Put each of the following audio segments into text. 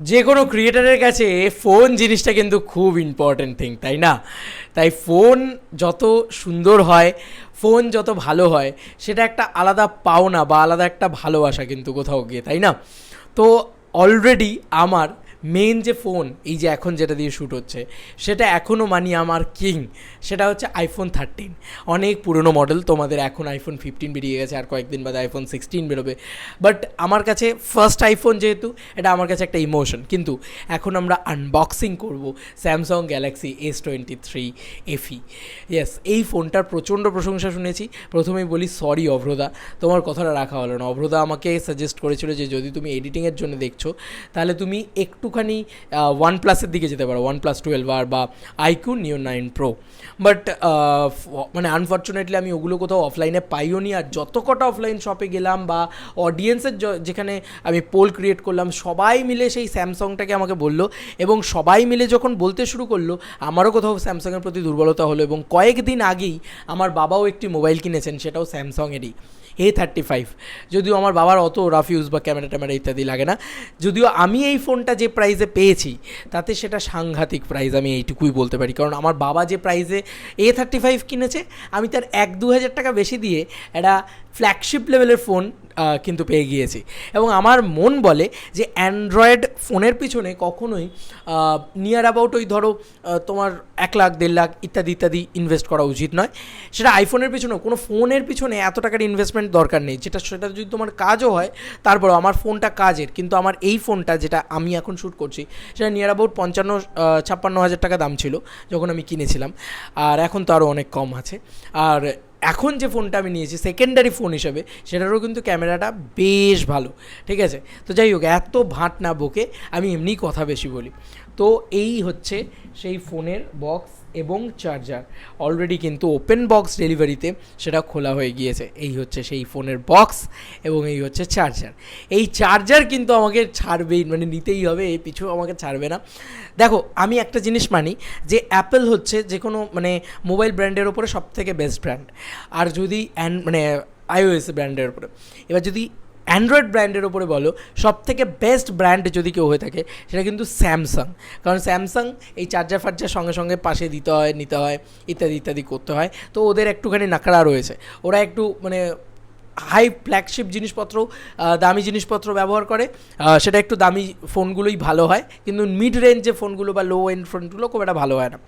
যে কোনো ক্রিয়েটারের কাছে ফোন জিনিসটা কিন্তু খুব ইম্পর্ট্যান্ট থিং তাই না? তাই ফোন যত সুন্দর হয় ফোন যত ভালো হয়, সেটা একটা আলাদা পাওনা বা আলাদা একটা ভালোবাসা কিন্তু কোথাও গিয়ে, তাই না? তো অলরেডি আমার মেন যে ফোন এই যে এখন যেটা দিয়ে শ্যুট হচ্ছে, সেটা এখনও মানি আমার কিং সেটা হচ্ছে আইফোন থার্টিন অনেক পুরনো মডেল তোমাদের এখন আইফোন ফিফটিন বেরিয়ে গেছে, আর কয়েকদিন বাদে আইফোন সিক্সটিন বেরোবে। বাট আমার কাছে ফার্স্ট আইফোন যেহেতু, এটা আমার কাছে একটা ইমোশন কিন্তু এখন আমরা আনবক্সিং করব Samsung Galaxy S twenty three FE yes এই ফোনটার প্রচণ্ড প্রশংসা শুনেছি। প্রথমেই বলি সরি অভ্রদা। তোমার কথাটা রাখা হলো না। অভ্রদা আমাকে সাজেস্ট করেছিল যে যদি তুমি এডিটিংয়ের জন্য দেখছ, তাহলে তুমি একটুখানি ওয়ান প্লাসের দিকে যেতে পারো ওয়ান প্লাস টুয়েলভ আর বা iQOO Neo nine pro but মানে আনফর্চুনেটলি আমি ওগুলো কোথাও অফলাইনে পাইও নি আর যত কটা অফলাইন শপে গেলাম বা অডিয়েন্সের যেখানে আমি পোল ক্রিয়েট করলাম, সবাই মিলে সেই স্যামসংটাকে আমাকে বলল এবং সবাই মিলে যখন বলতে শুরু করল, আমারও কোথাও স্যামসাংয়ের প্রতি দুর্বলতা হলো এবং কয়েকদিন আগেই আমার বাবাও একটি মোবাইল কিনেছেন, সেটাও স্যামসংয়েরই। এ থার্টি ফাইভ যদিও আমার বাবার অত রাফ ইউজ বা ক্যামেরা ট্যামেরা ইত্যাদি লাগে না, যদিও আমি এই ফোনটা যে প্রাইজে পেয়েছি, তাতে সেটা সাংঘাতিক প্রাইজ আমি এইটুকুই বলতে পারি। কারণ আমার বাবা যে প্রাইজে এ থার্টি ফাইভ কিনেছে, আমি তার এক দু হাজার টাকা বেশি দিয়ে একটা ফ্ল্যাগশিপ লেভেলের ফোন কিন্তু পেয়ে গিয়েছি। এবং আমার মন বলে যে অ্যান্ড্রয়েড ফোনের পিছনে কখনোই নিয়ার অ্যাবাউট ওই ধরো তোমার এক লাখ, দেড় লাখ ইত্যাদি ইত্যাদি ইনভেস্ট করা উচিত নয়। সেটা আইফোনের পিছনেও, কোনো ফোনের পিছনে এত টাকার ইনভেস্টমেন্ট দরকার নেই। যেটা সেটা যদি তোমার কাজও হয় তারপরও আমার ফোনটা কাজের, কিন্তু আমার এই ফোনটা যেটা আমি এখন শ্যুট করছি, সেটা নিয়ার অ্যাবাউট পঞ্চান্ন ছাপ্পান্ন হাজার টাকা দাম ছিল যখন আমি কিনেছিলাম। আর এখন তো আরও অনেক কম আছে। আর এখন যে ফোনটা আমি নিয়েছি সেকেন্ডারি ফোন হিসেবে, সেটারও কিন্তু ক্যামেরাটা বেশ ভালো, ঠিক আছে? তো যাই হোক, এত ভাট না বকে আমি এমনি কথা বেশি বলি। তো এই হচ্ছে সেই ফোনের বক্স এবং চার্জার অলরেডি কিন্তু ওপেন বক্স ডেলিভারিতে সেটা খোলা হয়ে গিয়েছে। এই হচ্ছে সেই ফোনের বক্স এবং এই হচ্ছে চার্জার এই চার্জার কিন্তু আমাকে ছাড়বেই মানে নিতেই হবে, এই পিছু আমাকে ছাড়বে না। দেখো, আমি একটা জিনিস মানি যে অ্যাপেল হচ্ছে যে কোনো মানে মোবাইল ব্র্যান্ডের ওপরে সব থেকে বেস্ট ব্র্যান্ড আর যদি অ্যান্ড মানে আইওএস ব্র্যান্ডের উপরে। এবার যদি অ্যান্ড্রয়েড ব্র্যান্ডের ওপরে বলো সব থেকে বেস্ট ব্র্যান্ড যদি কেউ হয়ে থাকে, সেটা কিন্তু স্যামসাং কারণ স্যামসাং এই চার্জার ফার্জার সঙ্গে সঙ্গে পাশে দিতে হয়, নিতে হয়, ইত্যাদি ইত্যাদি করতে হয়। তো ওদের একটুখানি নাকড়া রয়েছে। ওরা একটু মানে হাই ফ্ল্যাগশিপ জিনিসপত্র দামি জিনিসপত্র ব্যবহার করে। সেটা একটু দামি ফোনগুলোই ভালো হয়। কিন্তু মিড রেঞ্জ ফোনগুলো বা লো এন্ড ফোনগুলো খুব একটা ভালো হয় না।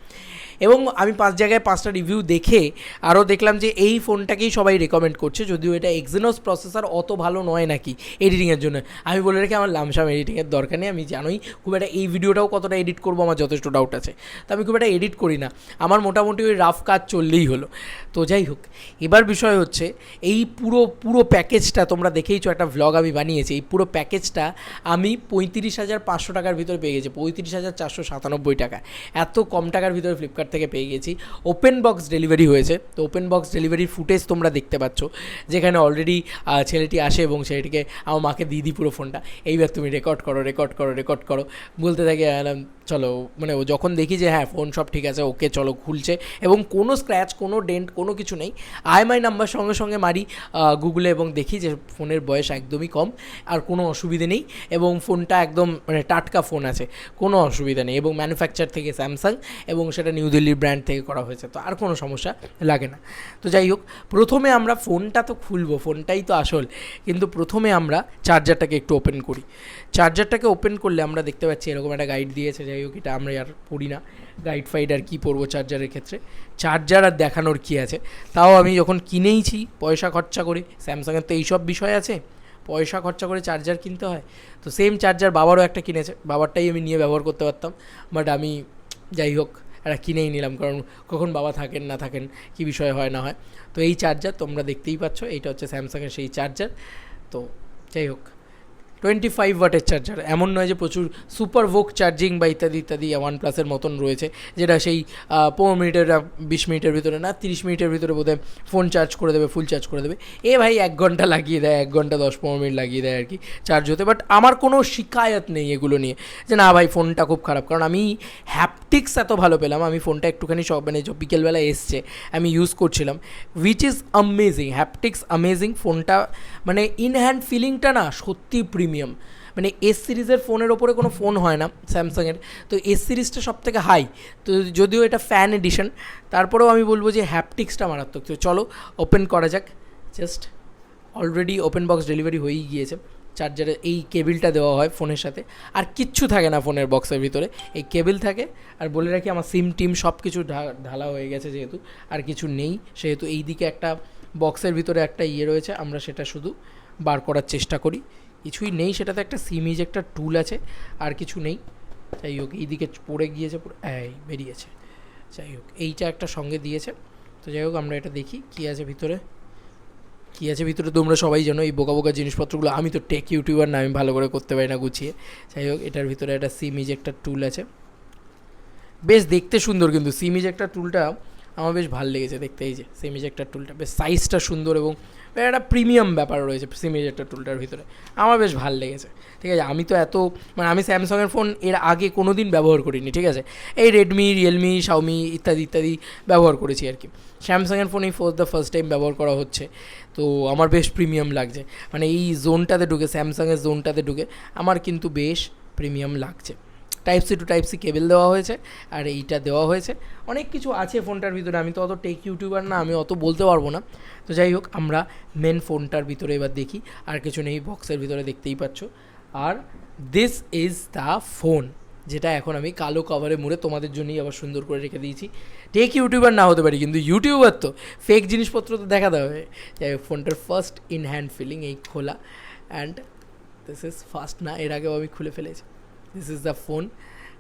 এবং আমি পাঁচ জায়গায় পাঁচটা রিভিউ দেখে আরও দেখলাম যে এই ফোনটাকেই সবাই রেকমেন্ড করছে, যদিও এটা এক্সিনোস প্রসেসর অত ভালো নয় নাকি এডিটিংয়ের জন্য। আমি বলে রেখে আমার লামসাম এডিটিংয়ের দরকার নেই, আমি জানোই খুব একটা এই ভিডিওটাও কতটা এডিট করব, আমার যথেষ্ট ডাউট আছে। তো আমি খুব একটা এডিট করি না, আমার মোটামুটি ওই রাফ কাজ চললেই হলো। তো যাই হোক, এবার বিষয় হচ্ছে এই পুরো পুরো প্যাকেজটা তোমরা দেখেইছো, একটা ভ্লগ আমি বানিয়েছি, এই পুরো প্যাকেজটা আমি পঁয়ত্রিশ হাজার পাঁচশো টাকার ভিতরে পেয়ে গেছি, পঁয়ত্রিশ হাজার চারশো সাতানব্বই টাকা। এত কম টাকার ভিতরে ফ্লিপকার্ট থেকে পেয়ে গেছি। ওপেন বক্স ডেলিভারি হয়েছে। তো ওপেন বক্স ডেলিভারির ফুটেজ তোমরা দেখতে পাচ্ছ, যেখানে অলরেডি ছেলেটি আসে এবং ছেলেটিকে আমার মাকে দিয়ে দিই পুরো ফোনটা এইবার তুমি রেকর্ড করো রেকর্ড করো রেকর্ড করো। বলতে থাকি চলো। মানে ও যখন দেখি যে হ্যাঁ ফোন সব ঠিক আছে ওকে চলো, খুলছে। এবং কোনো স্ক্র্যাচ কোনো ডেন্ট কোনো কিছু নেই। আইএমআই নাম্বার সঙ্গে সঙ্গে মারি গুগলে এবং দেখি যে ফোনের বয়স একদমই কম আর কোনো অসুবিধে নেই এবং ফোনটা একদম মানে টাটকা ফোন আছে। কোনো অসুবিধা নেই এবং ম্যানুফ্যাকচার থেকে স্যামসাং এবং সেটা নিউ দিল্লির ব্র্যান্ড থেকে করা হয়েছে, তো আর কোনো সমস্যা লাগে না। তো যাই হোক, প্রথমে আমরা ফোনটা তো খুলবো, ফোনটাই তো আসল, কিন্তু প্রথমে আমরা চার্জারটাকে একটু ওপেন করি। চার্জারটাকে ওপেন করলে আমরা দেখতে পাচ্ছি এরকম একটা গাইড দিয়েছে, যাই হোক এটা আমরা আর পড়ি না গাইড ফাইড আর কী পড়ব চার্জারের ক্ষেত্রে। চার্জার আর দেখানোর কী আছে? তাও আমি যখন কিনেইছি, পয়সা খরচা করে স্যামসাংয়ের তো এইসব বিষয় আছে, পয়সা খরচা করে চার্জার কিনতে হয়, তো সেম চার্জার বাবারও একটা কিনেছে, বাবারটাই আমি নিয়ে ব্যবহার করতে পারতাম বাট আমি যাই হোক একটা কিনেই নিলাম, কারণ কখন বাবা থাকেন, না থাকেন, কি বিষয় হয়, না হয়। তো এই চার্জার তোমরা দেখতেই পাচ্ছ, এইটা হচ্ছে স্যামসাংয়ের সেই চার্জার তো যাই হোক। টোয়েন্টি ফাইভ ওয়াটের চার্জার এমন নয় যে প্রচুর সুপার ভোক চার্জিং বা ইত্যাদি ইত্যাদি ওয়ান প্লাসের মতন রয়েছে, যেটা সেই পনেরো মিনিটের বিশ মিনিটের ভিতরে না, তিরিশ মিনিটের ভিতরে বোধহয় ফোন চার্জ করে দেবে ফুল চার্জ করে দেবে। এ ভাই এক ঘণ্টা লাগিয়ে দেয়, এক ঘণ্টা দশ পনেরো মিনিট লাগিয়ে দেয় আর কি চার্জ হতে। বাট আমার কোনো শিকায়ত নেই এগুলো নিয়ে, যে না ভাই ফোনটা খুব খারাপ, কারণ আমি হ্যাপটিক্স এত ভালো পেলাম, আমি ফোনটা একটুখানি সব মানে বিকেলবেলা এসছে, আমি ইউজ করছিলাম which is amazing haptics amazing ফোনটা মানে ইন হ্যান্ড ফিলিংটা না সত্যি প্রিমিয়াম মানে এস সিরিজের ফোনের ওপরে কোনো ফোন হয় না স্যামসাংয়ের তো এস সিরিজটা সব থেকে হাই তো যদিও এটা ফ্যান এডিশন তারপরেও আমি বলব যে হ্যাপটিক্সটা মারাত্মক। তো চলো ওপেন করা যাক। Just already open box delivery হয়েই গিয়েছে। চার্জারে এই কেবিলটা দেওয়া হয় ফোনের সাথে। আর কিচ্ছু থাকে না ফোনের বক্সের ভিতরে। এই কেবিল থাকে। আর বলে রাখি, আমার সিম টিম সব কিছু ঢা- ঢালা হয়ে গেছে যেহেতু। আর কিছু নেই। সেহেতু এই দিকে একটা বক্সের ভিতরে একটা ইয়ে রয়েছে। আমরা সেটা শুধু বার করার চেষ্টা করি। কিছুই নেই, সেটাতে একটা সিমিজ একটা টুল আছে, আর কিছু নেই। যাই হোক, এইদিকে পড়ে গিয়েছে এই বেরিয়েছে। যাই হোক, এইটা একটা সঙ্গে দিয়েছে। তো যাই হোক, আমরা এটা দেখি, কী আছে ভিতরে? কী আছে ভিতরে তোমরা সবাই জানো, এই বোকা বোকা জিনিসপত্রগুলো। আমি তো টেক ইউটিউবার না, আমি ভালো করে করতে পারি না গুছিয়ে। যাই হোক, এটার ভিতরে একটা সিমিজ একটা টুল আছে। বেশ, দেখতে সুন্দর কিন্তু। সিমিজ একটা টুলটা আমার বেশ ভালো লেগেছে দেখতে, এই যে সিমিজ একটা টুলটা বেশ সাইজটা সুন্দর এবং একটা প্রিমিয়াম ব্যাপার রয়েছে সিমিজ একটা টুলটার ভিতরে। আমার বেশ ভালো লেগেছে, ঠিক আছে? আমি তো এত মানে আমি স্যামসাংয়ের ফোন এর আগে কোনো দিন ব্যবহার করিনি, ঠিক আছে? এই রেডমি রিয়েলমি শাওমি ইত্যাদি ইত্যাদি ব্যবহার করেছি আর কি। স্যামসাংয়ের ফোন এই ফোর দ্য ফার্স্ট টাইম ব্যবহার করা হচ্ছে, তো আমার বেশ প্রিমিয়াম লাগছে। মানে এই জোনটাতে ঢুকে, স্যামসাংয়ের জোনটাতে ঢুকে, আমার কিন্তু বেশ প্রিমিয়াম লাগছে। Type C to type C cable দেওয়া হয়েছে, আর এইটা দেওয়া হয়েছে। অনেক কিছু আছে ফোনটার ভিতরে, আমি তো অত টেক ইউটিউবার না, আমি অত বলতে পারব না। তো যাই হোক, আমরা মেন ফোনটার ভিতরে এবার দেখি, আর কিছু নেই বক্সের ভিতরে দেখতেই পাচ্ছ। আর দিস ইজ দ্য ফোন যেটা এখন আমি কালো কভারে মুড়ে তোমাদের জন্যই আবার সুন্দর করে রেখে দিয়েছি। টেক ইউটিউবার না হতে পারি, কিন্তু ইউটিউবার তো। ফেক জিনিসপত্র তো দেখাতে হবে যাই হোক ফোনটার ফার্স্ট ইন হ্যান্ড ফিলিং এই খোলা। অ্যান্ড দিস ইজ ফার্স্ট না, এর আগেও আমি খুলে ফেলেছি। দিস ইজ দ্য ফোন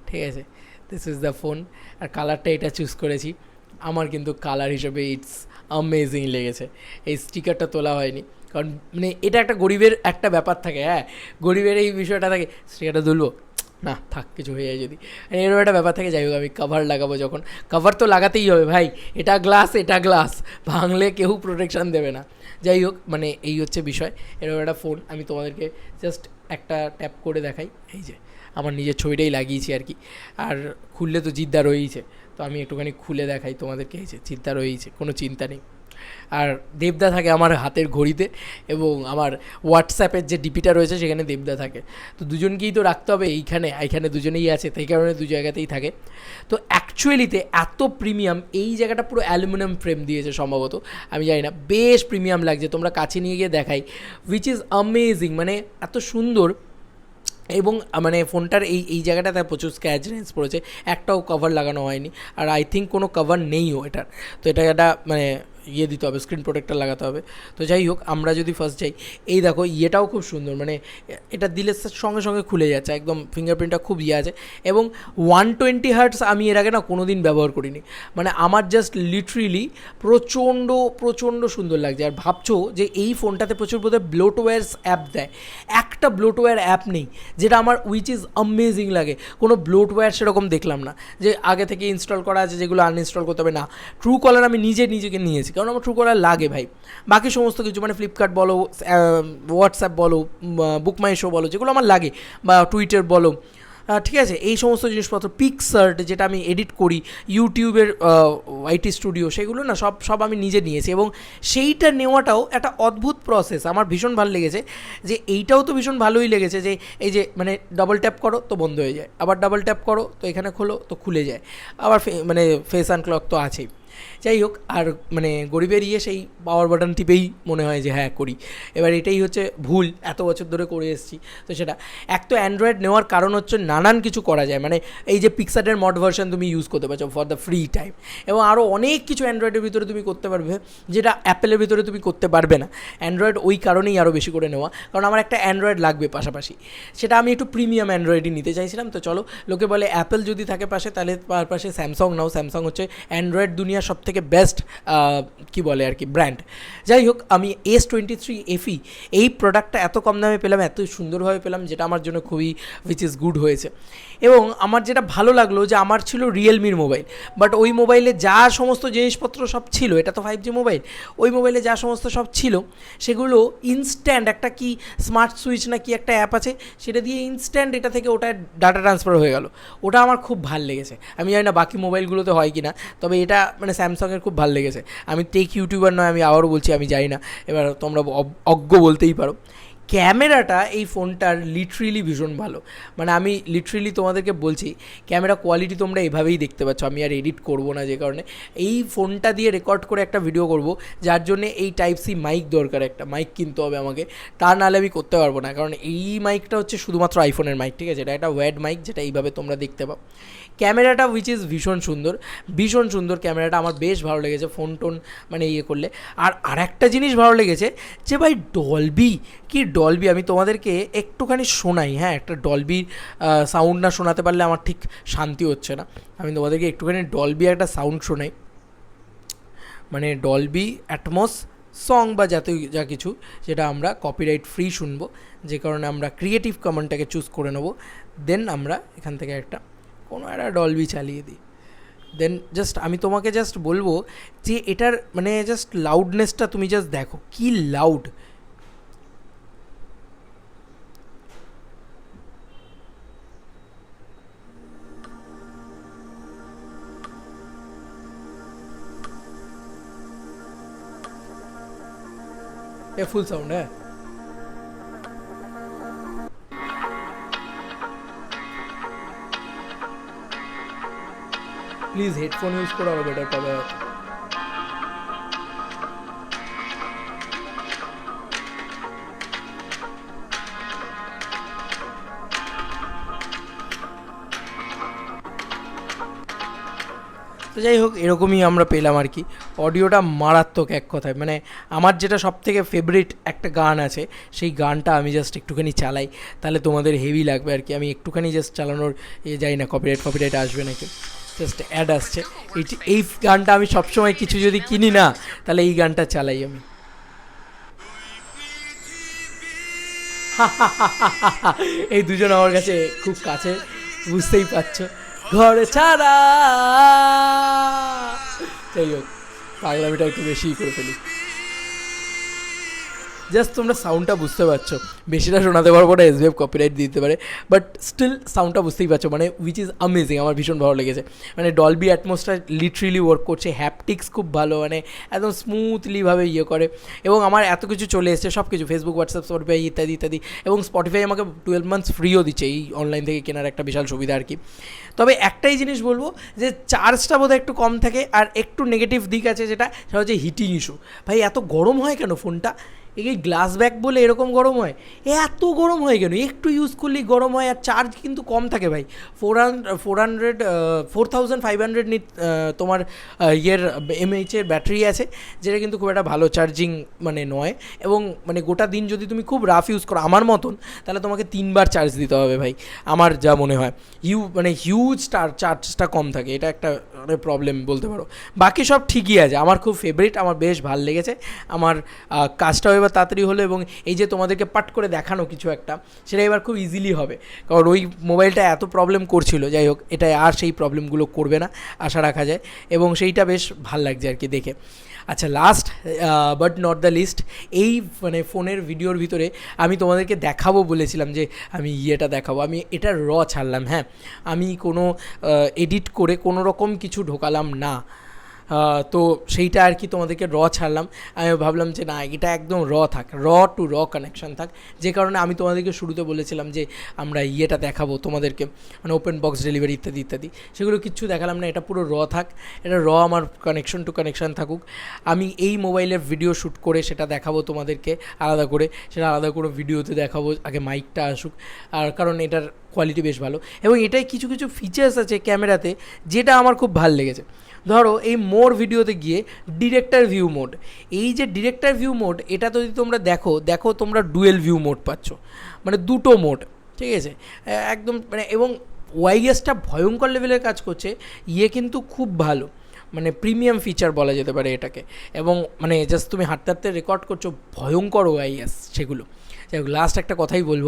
ঠিক আছে? দিস ইজ দ্য ফোন আর কালারটা এটা চুজ করেছি। আমার কিন্তু কালার হিসেবে ইটস আমেজিং লেগেছে। এই স্টিকারটা তোলা হয়নি। কারণ মানে এটা একটা গরিবের একটা ব্যাপার থাকে হ্যাঁ? গরিবের এই বিষয়টা থাকে স্টিকারটা তুলবো? না, থাক, কিছু হয়ে যায় যদি। এরকম একটা ব্যাপার থাকে যাই হোক আমি কভার লাগাবো যখন। কভার তো লাগাতেই হবে ভাই। এটা গ্লাস এটা গ্লাস ভাঙলে কেউ প্রোটেকশান দেবে না। যাই হোক মানে এই হচ্ছে বিষয়। এরকম একটা ফোন আমি তোমাদেরকে জাস্ট একটা ট্যাপ করে দেখাই। এই যে। আমার নিজের ছবিটাই লাগিয়েছি আর কি। আর খুললে তো জিদ্দা রয়েইছে। তো আমি একটুখানি খুলে দেখাই তোমাদেরকে যে চিন্তা রয়েইছে, কোনো চিন্তা নেই। আর দেবদা থাকে আমার হাতের ঘড়িতে এবং আমার হোয়াটসঅ্যাপের যে ডিপিটা রয়েছে সেখানে দেবদা থাকে। তো দুজনকেই তো রাখতে হবে এইখানে এইখানে দুজনেই আছে তাই কারণে দু জায়গাতেই থাকে। তো অ্যাকচুয়ালিতে এত প্রিমিয়াম এই জায়গাটা পুরো অ্যালুমিনিয়াম ফ্রেম দিয়েছে সম্ভবত, আমি জানি না, বেশ প্রিমিয়াম লাগছে, তোমরা কাছে নিয়ে গিয়ে দেখাই উইচ ইজ অ্যামেজিং মানে এত সুন্দর। এবং মানে ফোনটার এই এই জায়গাটা তার প্রচুর স্ক্র্যাচ রেঞ্জ পড়েছে। একটাও কভার লাগানো হয়নি। আর আই থিঙ্ক কোনো কভার নেইও এটার। তো এটা একটা মানে ইয়ে দিতে হবে স্ক্রিন প্রোটেক্টর লাগাতে হবে। তো যাই হোক, আমরা যদি ফার্স্ট যাই, এই দেখো ইয়েটাও খুব সুন্দর মানে এটা দিলে সঙ্গে সঙ্গে খুলে যাচ্ছে, একদম ফিঙ্গারপ্রিন্টটা খুব ইয়ে আছে। এবং ওয়ান টোয়েন্টি হার্টস আমি এর আগে না কোনো দিন ব্যবহার করিনি। মানে আমার জাস্ট লিটারিলি প্রচণ্ড প্রচণ্ড সুন্দর লাগছে। আর ভাবছ যে এই ফোনটাতে প্রচুর বোধহয় ব্লোটওয়্যারস অ্যাপ দেয়। একটা ব্লোটওয়্যার অ্যাপ নেই, যেটা আমার উইচ ইজ অ্যামেজিং লাগে। কোনো ব্লোটওয়্যার সেরকম দেখলাম না, যে আগে থেকে ইনস্টল করা আছে, যেগুলো আনইনস্টল করতে হবে। না ট্রু কলার আমি নিজে, নিজেকে নিয়েছি। কারণ আমার ট্রু কলার লাগে ভাই। বাকি সমস্ত কিছু মানে ফ্লিপকার্ট বলো হোয়াটসঅ্যাপ বলো বুক মাই শো বলো, যেগুলো আমার লাগে, বা টুইটার বলো ঠিক আছে? এই সমস্ত জিনিসপত্র পিকসার্ট যেটা আমি এডিট করি ইউটিউবের আইটি স্টুডিও সেগুলো না সব সব আমি নিজে নিয়েছি। এবং সেইটা নেওয়াটাও একটা অদ্ভুত প্রসেস আমার ভীষণ ভালো লেগেছে যে, এইটাও তো ভীষণ ভালোই লেগেছে যে, এই যে মানে ডাবল ট্যাপ করো, তো বন্ধ হয়ে যায়। আবার ডাবল ট্যাপ করো, তো এখানে খোলো, তো খুলে যায়। আবার মানে ফেস আনক্লক তো আছেই। যাই হোক, আর মানে গরিবের ইয়ে সেই পাওয়ার বাটন টিপেই মনে হয় যে হ্যাঁ করি। এবার এটাই হচ্ছে ভুল, এত বছর ধরে করে এসেছি। তো সেটা, এক তো অ্যান্ড্রয়েড নেওয়ার কারণ হচ্ছে নানান কিছু করা যায়। মানে এই যে পিক্সারের মড ভার্সন তুমি ইউজ করতে পারছ ফর দ্য ফ্রি টাইম এবং আরও অনেক কিছু অ্যান্ড্রয়েডের ভিতরে তুমি করতে পারবে, যেটা অ্যাপেলের ভিতরে তুমি করতে পারবে না। অ্যান্ড্রয়েড ওই কারণেই আরও বেশি করে নেওয়া। কারণ আমার একটা অ্যান্ড্রয়েড লাগবে পাশাপাশি। সেটা আমি একটু প্রিমিয়াম অ্যান্ড্রয়েডই নিতে চাইছিলাম। তো চলো, লোকে বলে অ্যাপেল যদি থাকে পাশে, তাহলে পাশে স্যামসং নাও। স্যামসং হচ্ছে অ্যান্ড্রয়েড দুনিয়ার সব থেকে বেস্ট কী বলে আর কি ব্র্যান্ড যাই হোক, আমি এস টোয়েন্টি থ্রি এফি এই প্রোডাক্টটা এত কম দামে পেলাম, এত সুন্দরভাবে পেলাম, যেটা আমার জন্য খুবই উইচ ইজ গুড হয়েছে। এবং আমার যেটা ভালো লাগল যে আমার ছিল রিয়েলমির মোবাইল বাট ওই মোবাইলে যা সমস্ত জিনিসপত্র সব ছিল, এটা তো ফাইভ জি মোবাইল ওই মোবাইলে যা সমস্ত সব ছিল, সেগুলো ইনস্ট্যান্ট একটা কি স্মার্ট সুইচ না কি একটা অ্যাপ আছে, সেটা দিয়ে ইনস্ট্যান্ট এটা থেকে ওটা ডাটা ট্রান্সফার হয়ে গেল। ওটা আমার খুব ভালো লেগেছে। আমি জানি না বাকি মোবাইলগুলোতে হয় কি না তবে এটা মানে স্যামসাংয়ের খুব ভালো লেগেছে। আমি টেক ইউটিউবার নয়, আমি আবারও বলছি, আমি জানি না। এবার তোমরা অজ্ঞ বলতেই পারো। ক্যামেরাটা এই ফোনটার লিটারেলি ভীষণ ভালো। মানে আমি লিটারেলি তোমাদেরকে বলছি, ক্যামেরা কোয়ালিটি তোমরা এভাবেই দেখতে পাচ্ছ। আমি আর এডিট করব না যে কারণে। এই ফোনটা দিয়ে রেকর্ড করে একটা ভিডিও করব, যার জন্য এই টাইপ সি মাইক দরকার একটা। মাইক কিনতে হবে আমাকে। তা নাহলে আমি করতে পারব না। কারণ এই মাইকটা হচ্ছে শুধুমাত্র আইফোনের মাইক ঠিক আছে? এটা একটা ওয়্যাড মাইক যেটা এইভাবে তোমরা দেখতে পাও। ক্যামেরাটা উইচ ইজ ভীষণ সুন্দর ভীষণ সুন্দর ক্যামেরাটা, আমার বেশ ভালো লেগেছে ফোন টোন মানে ইয়ে করলে। আর আরেকটা জিনিস ভালো লেগেছে যে ভাই ডলবি কি ডলবি আমি তোমাদেরকে একটুখানি শোনাই হ্যাঁ? একটা ডলবির সাউন্ড না শোনাতে পারলে আমার ঠিক শান্তি হচ্ছে না। আমি তোমাদেরকে একটুখানি ডলবি একটা সাউন্ড শোনাই। মানে ডলবি অ্যাটমস সং বা যাতে যা কিছু, যেটা আমরা কপিরাইট ফ্রি শুনব। যে কারণে আমরা ক্রিয়েটিভ কমেন্টটাকে চুজ করে নেব। দেন আমরা এখান থেকে একটা কোনো একটা ডলবি চালিয়ে দিই। দেন জাস্ট আমি তোমাকে জাস্ট বলব যে এটার মানে জাস্ট লাউডনেসটা তুমি জাস্ট দেখো, কি লাউড এ ফুল সাউন্ড হ্যাঁ? প্লিজ হেডফোন ইউজ করো আরও বেটার পাবে। তো যাই হোক, এরকমই আমরা পেলাম আর কি। অডিওটা মারাত্মক এক কথায়। মানে আমার যেটা সব থেকে ফেভারিট একটা গান আছে, সেই গানটা আমি জাস্ট একটুখানি চালাই। তাহলে তোমাদের হেভি লাগবে আর কি। আমি একটুখানি জাস্ট চালানোর এ যাই না কপিরাইট কপিরাইট আসবে নাকি? জাস্ট অ্যাড আসছে। এই এই গানটা আমি সবসময় কিছু যদি কিনি না, তাহলে এই গানটা চালাই আমি। এই দুজন আমার কাছে খুব কাছে, বুঝতেই পারছ। ঘরে ছাড়া। যাই হোক, পাগলামিটা একটু বেশিই করে ফেলি। জাস্ট তোমরা সাউন্ডটা বুঝতে পারছ। বেশিটা শোনাতে পারব না এসবিএফ কপিরাইট দিতে পারে। বাট স্টিল সাউন্ডটা বুঝতেই পারছ মানে উইচ ইজ আমেজিং আমার ভীষণ ভালো লেগেছে। মানে ডলবি অ্যাটমসফিয়ার লিটারেলি ওয়ার্ক করছে হ্যাপটিক্স খুব ভালো মানে একদম স্মুথলিভাবে ইয়ে করে। এবং আমার এত কিছু চলে এসছে সব কিছু ফেসবুক হোয়াটসঅ্যাপ স্পটিফাই ইত্যাদি ইত্যাদি। এবং স্পটিফাই আমাকে টুয়েলভ মান্থস ফ্রিও দিচ্ছে এই অনলাইন থেকে কেনার একটা বিশাল সুবিধা আর কি। তবে একটাই জিনিস বলব, যে চার্জটা বোধহয় একটু কম থাকে, আর একটু নেগেটিভ দিক আছে যেটা, সেটা হচ্ছে হিটিং ইস্যু ভাই, এত গরম হয় কেন ফোনটা এই গ্লাস ব্যাক বলে এরকম গরম হয়? এত গরম হয় কেন? একটু ইউজ করলেই গরম হয় আর চার্জ কিন্তু কম থাকে ভাই। Four hundred four hundred four thousand five hundred তোমার ইয়ের এমএইচের ব্যাটারি আছে, যেটা কিন্তু খুব একটা ভালো চার্জিং মানে নয়। এবং মানে গোটা দিন যদি তুমি খুব রাফ ইউজ করো, আমার মতন, তাহলে তোমাকে তিনবার চার্জ দিতে হবে ভাই। আমার যা মনে হয়। হিউ মানে হিউজ চার্জটা কম থাকে। এটা একটা মানে প্রবলেম বলতে পারো। বাকি সব ঠিকই আছে। আমার খুব ফেভারিট আমার বেশ ভালো লেগেছে। আমার কাজটাও এবার তাড়াতাড়ি হলো এবং এই যে তোমাদেরকে পাট করে দেখানো কিছু একটা, সেটা এবার খুব ইজিলি হবে। কারণ ওই মোবাইলটা এত প্রবলেম করছিল, যাই হোক, এটা আর সেই প্রবলেমগুলো করবে না, আশা রাখা যায়। এবং সেইটা বেশ ভালো লাগছে আর কি দেখে। আচ্ছা last but not the least এই মানে ফোনের ভিডিওর ভিতরে আমি তোমাদেরকে দেখাবো বলেছিলাম যে আমি ইয়েটা দেখাবো। আমি এটা র ছাড়লাম হ্যাঁ। আমি কোনো এডিট করে কোনো রকম কিছু ঢোকালাম না। তো সেইটা আর কি তোমাদেরকে র ছাড়লাম। আমি ভাবলাম যে না, এটা একদম র থাক র টু র কানেকশন থাক। যে কারণে আমি তোমাদেরকে শুরুতে বলেছিলাম যে আমরা ইয়েটা দেখাবো তোমাদেরকে মানে ওপেন বক্স ডেলিভারি ইত্যাদি ইত্যাদি। সেগুলো কিচ্ছু দেখালাম না, এটা পুরো র থাক, এটা র আমার কানেকশন টু কানেকশন থাকুক। আমি এই মোবাইলের ভিডিও শ্যুট করে সেটা দেখাবো তোমাদেরকে আলাদা করে, সেটা আলাদা করে ভিডিওতে দেখাবো, আগে মাইকটা আসুক। আর কারণ এটার কোয়ালিটি বেশ ভালো। এবং এটাই কিছু কিছু ফিচার্স আছে ক্যামেরাতে যেটা আমার খুব ভালো লেগেছে। ধরো এই মোর ভিডিওতে গিয়ে ডিরেক্টর ভিউ মোড এই যে ডিরেক্টর ভিউ মোড এটা যদি তোমরা দেখো দেখো তোমরা ডুয়েল ভিউ মোড পাচ্ছ। মানে দুটো মোড ঠিক আছে? একদম মানে এবং ওয়াইএসটা ভয়ঙ্কর লেভেলের কাজ করছে ইয়ে কিন্তু খুব ভালো। মানে প্রিমিয়াম ফিচার বলা যেতে পারে এটাকে। এবং মানে জাস্ট তুমি হাঁটতে হাঁটতে রেকর্ড করছ, ভয়ঙ্কর ওয়াইএস সেগুলো। যাই হোক লাস্ট একটা কথাই বলব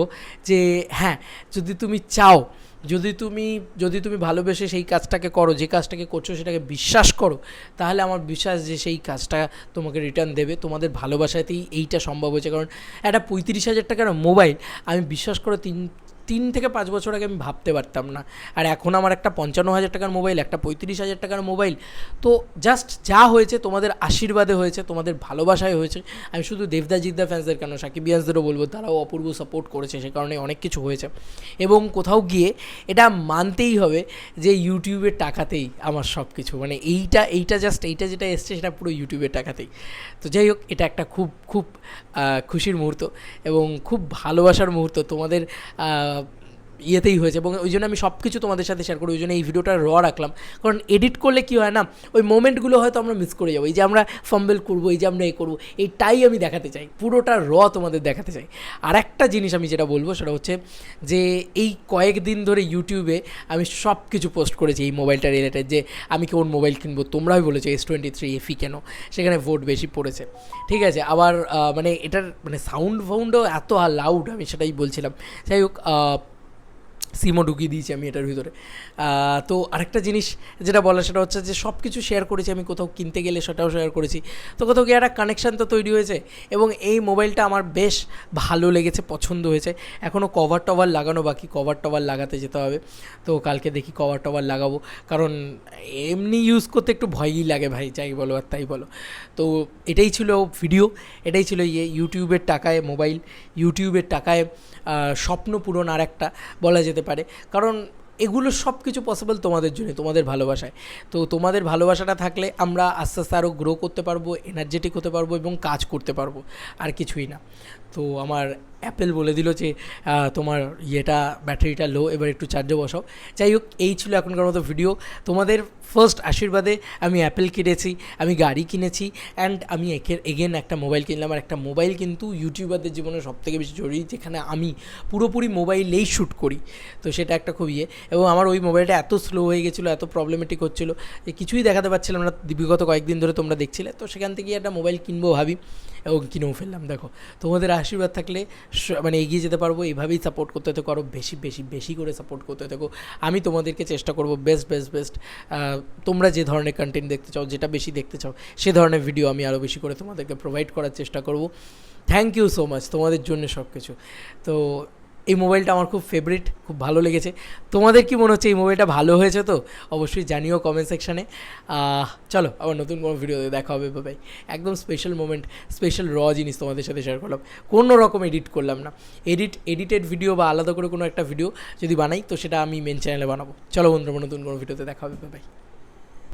যে হ্যাঁ যদি তুমি চাও যদি তুমি যদি তুমি ভালোবেসে সেই কাজটাকে করো, যে কাজটাকে করছ সেটাকে বিশ্বাস করো, তাহলে আমার বিশ্বাস যে সেই কাজটা তোমাকে রিটার্ন দেবে। তোমাদের ভালোবাসাতেই এইটা সম্ভব হয়েছে। কারণ একটা পঁয়ত্রিশ হাজার টাকার মোবাইল আমি বিশ্বাস করো তিন তিন থেকে পাঁচ বছর আগে আমি ভাবতে পারতাম না। আর এখন আমার একটা পঞ্চান্ন হাজার টাকার মোবাইল, একটা পঁয়ত্রিশ হাজার টাকার মোবাইল। তো জাস্ট যা হয়েছে তোমাদের আশীর্বাদে হয়েছে, তোমাদের ভালোবাসায় হয়েছে। আমি শুধু দেবদা জিদ্দা ফ্যান্সদের কেন, সাকিব ইয়াসদেরও বলব, তারাও অপূর্ব সাপোর্ট করেছে, সে কারণে অনেক কিছু হয়েছে। এবং কোথাও গিয়ে এটা মানতেই হবে যে ইউটিউবের টাকাতেই আমার সব কিছু মানে এইটা এইটা জাস্ট এইটা যেটা এসছে সেটা পুরো ইউটিউবের টাকাতেই। তো যাই হোক, এটা একটা খুব খুব খুশির মুহূর্ত এবং খুব ভালোবাসার মুহূর্ত। তোমাদের ইয়েতেই হয়েছে এবং ওই জন্য আমি সব কিছু তোমাদের সাথে শেয়ার করি, ওই জন্য এই ভিডিওটা র রাখলাম। কারণ এডিট করলে কী হয় না, ওই মোমেন্টগুলো হয়তো আমরা মিস করে যাব। এই যে আমরা ফম্বেল করব, এই যে আমরা এ করব এইটাই আমি দেখাতে চাই। পুরোটা র তোমাদের দেখাতে চাই। আর একটা জিনিস আমি যেটা বলব, সেটা হচ্ছে যে এই কয়েকদিন ধরে ইউটিউবে আমি সব কিছু পোস্ট করেছি এই মোবাইলটা রিলেটেড যে আমি কোন মোবাইল কিনবো? তোমরাই বলেছ এস টোয়েন্টি থ্রি এফি কেন? সেখানে ভোট বেশি পড়েছে। ঠিক আছে, আবার মানে এটার মানে সাউন্ড ফাউন্ডও এত লাউড আমি সেটাই বলছিলাম। যাই হোক সিমও ঢুকিয়ে দিয়েছি আমি এটার ভিতরে। তো আরেকটা জিনিস যেটা বলা সেটা হচ্ছে যে সব কিছু শেয়ার করেছি আমি, কোথাও কিনতে গেলে সেটাও শেয়ার করেছি। তো কোথাও গিয়ে একটা কানেকশান তো তৈরি হয়েছে এবং এই মোবাইলটা আমার বেশ ভালো লেগেছে, পছন্দ হয়েছে। এখনও কভার টভার লাগানো বাকি কভার টভার লাগাতে যেতে হবে। তো কালকে দেখি কভার টভার লাগাবো, কারণ এমনি ইউজ করতে একটু ভয়ই লাগে ভাই, যাই বলো আর তাই বলো। তো এটাই ছিল ভিডিও এটাই ছিল ইয়ে ইউটিউবের টাকায় মোবাইল ইউটিউবের টাকায় স্বপ্ন পূরণ আর একটা। বলা যেতে পারে। কারণ এগুলো সব কিছু পসিবল তোমাদের জন্য, তোমাদের ভালোবাসায়। তো তোমাদের ভালোবাসাটা থাকলে আমরা আস্তে আস্তে আরও গ্রো করতে পারব এনার্জেটিক হতে পারব এবং কাজ করতে পারব, আর কিছুই না। তো আমার অ্যাপেল বলে দিল যে তোমার ইয়েটা, ব্যাটারিটা লো এবার একটু চার্জে বসাও। যাই হোক, এই ছিল এখনকার মতো ভিডিও তোমাদের ফার্স্ট আশীর্বাদে আমি অ্যাপেল কিনেছি, আমি গাড়ি কিনেছি অ্যান্ড আমি একের এগেন একটা মোবাইল কিনলাম। আর একটা মোবাইল কিন্তু ইউটিউবারদের জীবনে সবথেকে বেশি জরুরি, যেখানে আমি পুরোপুরি মোবাইলেই শ্যুট করি। তো সেটা একটা খুব ইয়ে। এবং আমার ওই মোবাইলটা এত স্লো হয়ে গেছিল, এত প্রবলেমেটিক হচ্ছিল, যে কিছুই দেখাতে পারছিলাম না। বিগত কয়েকদিন ধরে তোমরা দেখছিলে, তো সেখান থেকে একটা মোবাইল কিনবো ভাবি। এবং কিনেও ফেললাম। দেখো, তোমাদের আশীর্বাদ থাকলে মানে এগিয়ে যেতে পারব। এইভাবেই সাপোর্ট করতে থাকো আরও বেশি বেশি বেশি করে সাপোর্ট করতে থাকো। আমি তোমাদেরকে চেষ্টা করব বেস্ট বেস্ট বেস্ট তোমরা যে ধরনের কন্টেন্ট দেখতে চাও, যেটা বেশি দেখতে চাও, সে ধরনের ভিডিও আমি আরও বেশি করে তোমাদেরকে প্রোভাইড করার চেষ্টা করব। থ্যাংক ইউ সো মাচ তোমাদের জন্য সব কিছু তো এই মোবাইলটা আমার খুব ফেভারিট খুব ভালো লেগেছে। তোমাদের কি মনে হচ্ছে এই মোবাইলটা ভালো হয়েছে তো? অবশ্যই জানিও কমেন্ট সেকশানে চলো, আবার নতুন কোনো ভিডিওতে দেখা হবে ভাই একদম স্পেশাল মোমেন্ট স্পেশাল র জিনিস তোমাদের সাথে শেয়ার করলাম। কোনো রকম এডিট করলাম না। এডিট এডিটেড ভিডিও বা আলাদা করে কোনো একটা ভিডিও যদি বানাই, তো সেটা আমি মেন চ্যানেলে বানাবো। চলো বন্ধুরা নতুন কোনো ভিডিওতে দেখা হবে ভাই